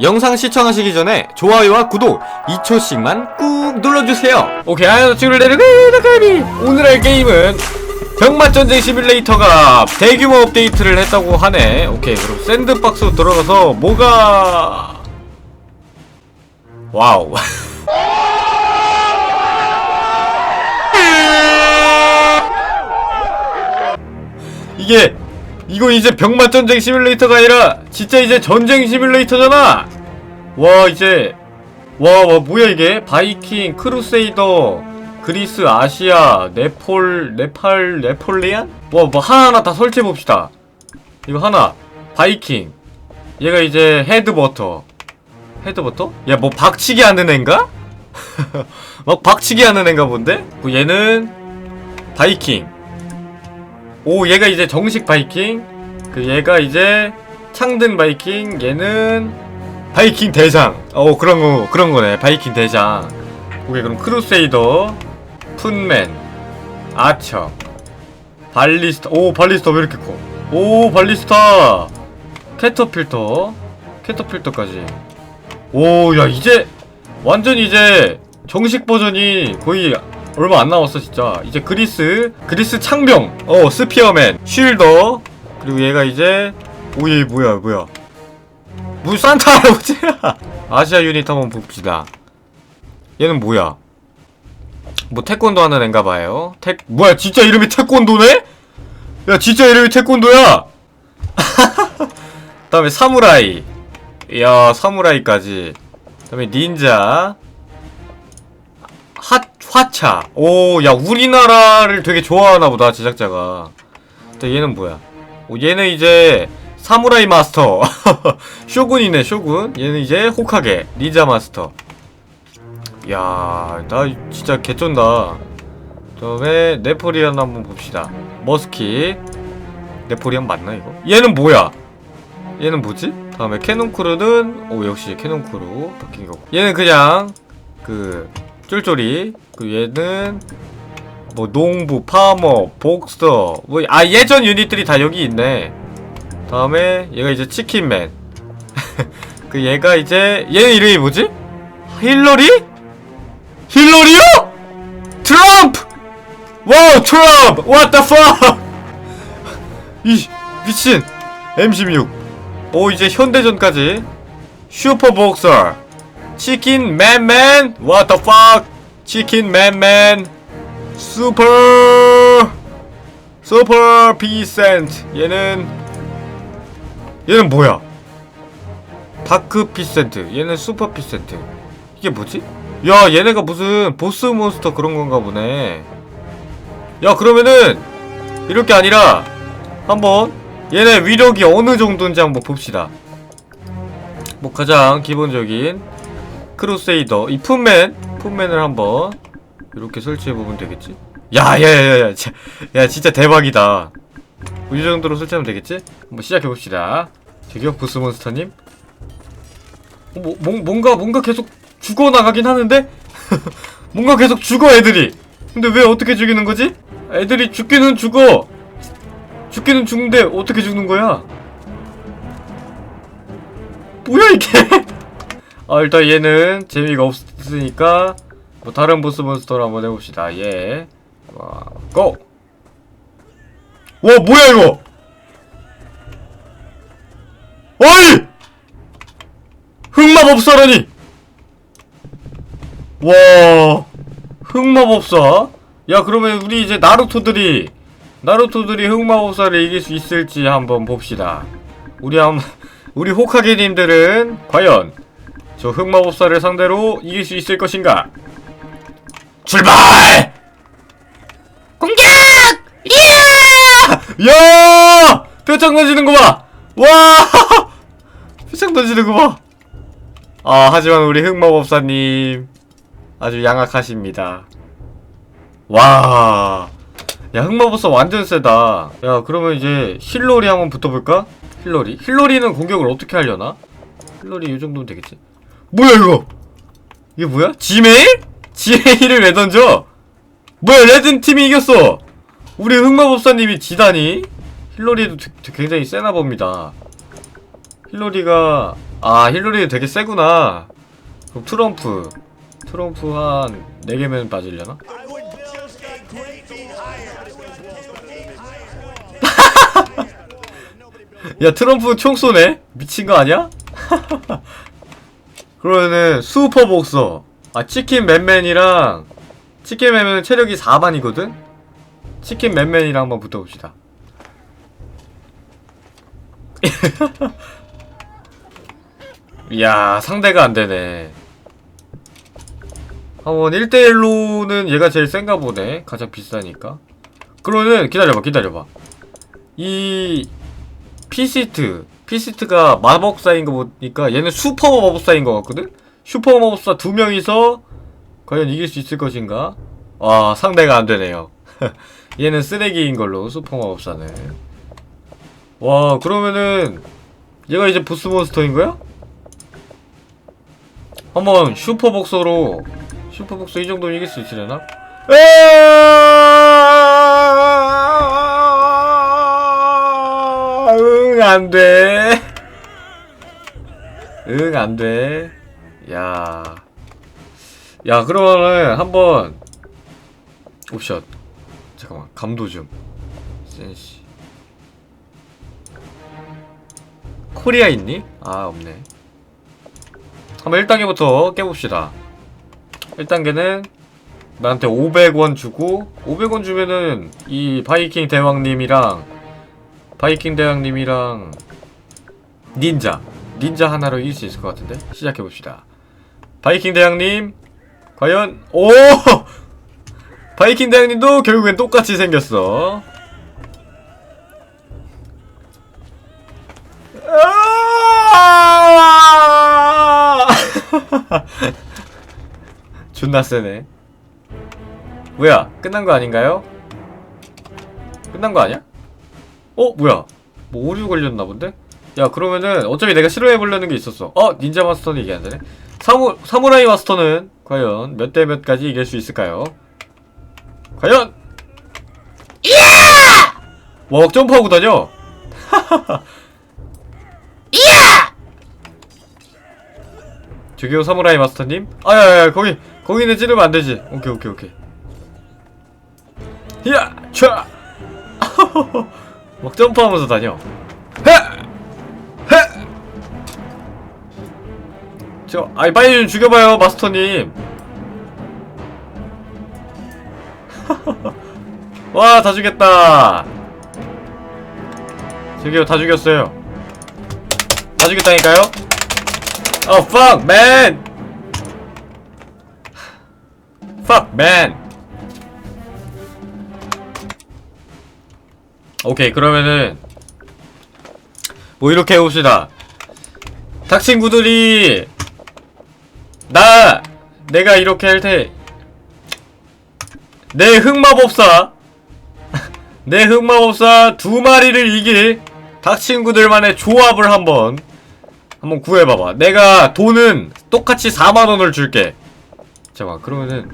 영상 시청하시기 전에 좋아요와 구독 2초씩만 꾹 눌러주세요. 오케이, 아유, 친구를 내려가, 가비. 오늘 할 게임은 병맛전쟁 시뮬레이터가 대규모 업데이트를 했다고 하네. 오케이, 그럼 샌드박스 들어가서 뭐가 와우. 이게 이거 이제 병맛 전쟁 시뮬레이터가 아니라 진짜 이제 전쟁 시뮬레이터잖아. 와 이제 와, 와 뭐야 이게 바이킹 크루세이더 그리스 아시아 네폴 네팔 네폴리안 와뭐 하나하나 다 설치해 봅시다. 이거 하나 바이킹 얘가 이제 헤드버터 헤드버터 야 뭐 박치기 하는 애인가? 막 박치기 하는 애인가 본데? 그 얘는 바이킹 오 얘가 이제 정식 바이킹. 그 얘가 이제 창든 바이킹. 얘는 바이킹 대장. 어 그런 거 그런 거네. 바이킹 대장. 오케이 그럼 크루세이더 푼맨 아처 발리스타. 오 발리스타 왜 이렇게 커오 발리스타! 캐터필터. 캐터필터까지. 오 야 이제 완전 이제 정식 버전이 거의 얼마 안 남았어 진짜. 이제 그리스 그리스 창병. 어 스피어맨. 쉴더. 그리고 얘가 이제 오얘 뭐야 뭐야. 무 산타 할아버지야 아시아 유닛 한번 봅시다. 얘는 뭐야? 뭐 태권도 하는 앤가 봐요. 태 뭐야 진짜 이름이 태권도네? 야 진짜 이름이 태권도야! 다음에 사무라이. 이야 사무라이까지. 다음에 닌자. 핫 화차. 오 야 우리나라를 되게 좋아하나 보다 제작자가. 근데 얘는 뭐야? 오 얘는 이제 사무라이 마스터. 쇼군이네 쇼군. 얘는 이제 호카게 닌자 마스터. 야 나 진짜 개쩐다. 그 다음에 네포리안 한번 봅시다. 머스킷 네포리안 맞나 이거? 얘는 뭐야? 얘는 뭐지? 다음에 캐논크루는 오 역시 캐논크루 바뀐 거고. 얘는 그냥 그 쫄쫄이 그 얘는 뭐 농부 파머 복서 뭐 아 예전 유닛들이 다 여기 있네 다음에 얘가 이제 치킨맨 그 얘가 이제 얘 이름이 뭐지? 힐러리? 힐러리요? 트럼프! 와우 트럼프! What the fuck! 이 미친 M16 오 이제 현대전까지 슈퍼 복서 치킨 맨맨 What 치킨 맨맨. 슈퍼 슈퍼 피센트 얘는 얘는 뭐야? 다크 피센트 얘는 슈퍼 피센트 이게 뭐지? 야 얘네가 무슨 보스 몬스터 그런 건가 보네. 야 그러면은 이럴 게 아니라 한번 얘네 위력이 어느 정도인지 한번 봅시다. 뭐 가장 기본적인 크루세이더 이 푼맨 푼맨을 한번 이렇게 설치해 보면 되겠지? 야 야 야 야 야 진짜 대박이다 이 정도로 설치하면 되겠지? 한번 시작해 봅시다 저기요 보스몬스터님 어, 뭐, 뭐, 뭔가 뭔가 계속 죽어 나가긴 하는데 뭔가 계속 죽어 애들이 근데 왜 어떻게 죽이는 거지? 애들이 죽기는 죽어 죽기는 죽는데 어떻게 죽는 거야? 뭐야 이게? 아 일단 얘는 재미가 없 으니까 뭐 다른 보스 몬스터를 한번 해봅시다. 예. 와, 고! 와 뭐야 이거? 어이! 흑마법사라니! 와 흑마법사? 야 그러면 우리 이제 나루토들이 나루토들이 흑마법사를 이길 수 있을지 한번 봅시다. 우리 한 우리 호카게님들은 과연 저 흑마법사를 상대로 이길 수 있을 것인가? 출발! 공격! 예! 야! 표창 던지는 거 봐! 와! 표창 던지는 거 봐! 아, 하지만 우리 흑마법사님 아주 양악하십니다. 와. 야, 흑마법사 완전 세다. 야, 그러면 이제 힐로리 한번 붙어볼까? 힐러리? 힐러리는 공격을 어떻게 하려나? 힐러리 이 정도면 되겠지? 뭐야 이거? 이게 뭐야? 지메일? 지메일을 왜 던져? 뭐야 레든 팀이 이겼어! 우리 흑마법사님이 지다니? 힐러리도 되- 되- 굉장히 세나 봅니다. 힐러리가 아 힐러리 되게 세구나 그럼 트럼프 트럼프 한 4개면 빠지려나? 야 트럼프 총 쏘네? 미친 거 아니야? 그러면은 슈퍼복서. 아 치킨 맨맨이랑 치킨 맨맨은 체력이 4만이거든? 치킨 맨맨이랑 한번 붙어봅시다. 이야 상대가 안되네. 한번 1대1로는 얘가 제일 센가 보네. 가장 비싸니까. 그러면 기다려봐 기다려봐. 이 피시트 피시트가 마법사인 거 보니까 얘는 슈퍼 마법사인 것 같거든? 슈퍼 마법사 두 명이서 과연 이길 수 있을 것인가? 와 상대가 안 되네요 얘는 쓰레기인 걸로 슈퍼 마법사는 와 그러면은 얘가 이제 보스 몬스터인 거야? 한번 슈퍼 복서로 슈퍼 복서 이 정도면 이길 수 있으려나? 응, 안 돼. 응, 안 돼. 야. 야, 그러면은 한번 옵션. 잠깐만. 감도 좀. 센시. 코리아 있니? 아, 없네. 한번 1단계부터 깨봅시다. 1단계는 나한테 500원 주고 500원 주면은 이 바이킹 대왕님이랑 바이킹 대왕님이랑 닌자 닌자 하나로 이길 수 있을 것 같은데 시작해봅시다 바이킹 대왕님 과연 오 바이킹 대왕님도 결국엔 똑같이 생겼어 아! 존나 세네. 뭐야? 끝난 거 아닌가요? 끝난 거 아니야? 어? 뭐야? 뭐 오류 걸렸나 본데? 야 그러면은 어차피 내가 싫어해보려는 게 있었어 어? 닌자 마스터는 이게 안되네 사무, 사무라이 마스터는 과연 몇 대 몇까지 이길 수 있을까요? 과연! 이야! 와 점프하고 다녀 저기요 사무라이 마스터님 아야야 거기 거기는 찌르면 안 되지 오케이 오케이 오케이 히야 촤 막 점프하면서 다녀 저 아이 빨리 좀 죽여봐요 마스터님. 와 다 죽였다. 저기요 다 죽였어요. 다 죽였다니까요? Oh fuck man! Fuck man! 오케이 그러면은 뭐 이렇게 해봅시다. 닭 친구들이 나 내가 이렇게 할 테 내 흑마법사 내 흑마법사 두 마리를 이길 닭 친구들만의 조합을 한번 한번 구해봐봐. 내가 돈은 똑같이 4만원을 줄게. 잠깐, 그러면은,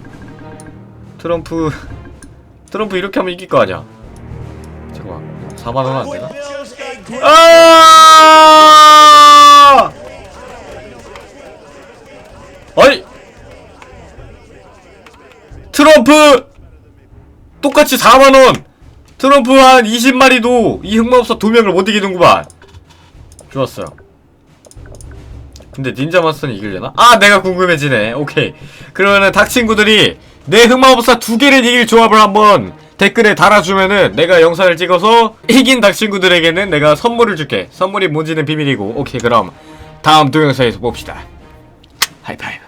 트럼프, 트럼프 이렇게 하면 이길 거 아니야? 잠깐만, 4만원 안 되나? 아! 아니! 트럼프! 똑같이 4만원! 트럼프 한 20마리도 이 흑마법사 두 명을 못 이기는구만. 좋았어요. 근데 닌자 마스터는 이기려나? 아 내가 궁금해지네 오케이 그러면은 닭 친구들이 내 흑마법사 두 개를 이길 조합을 한번 댓글에 달아주면은 내가 영상을 찍어서 이긴 닭 친구들에게는 내가 선물을 줄게 선물이 뭔지는 비밀이고 오케이 그럼 다음 동영상에서 봅시다 하이파이브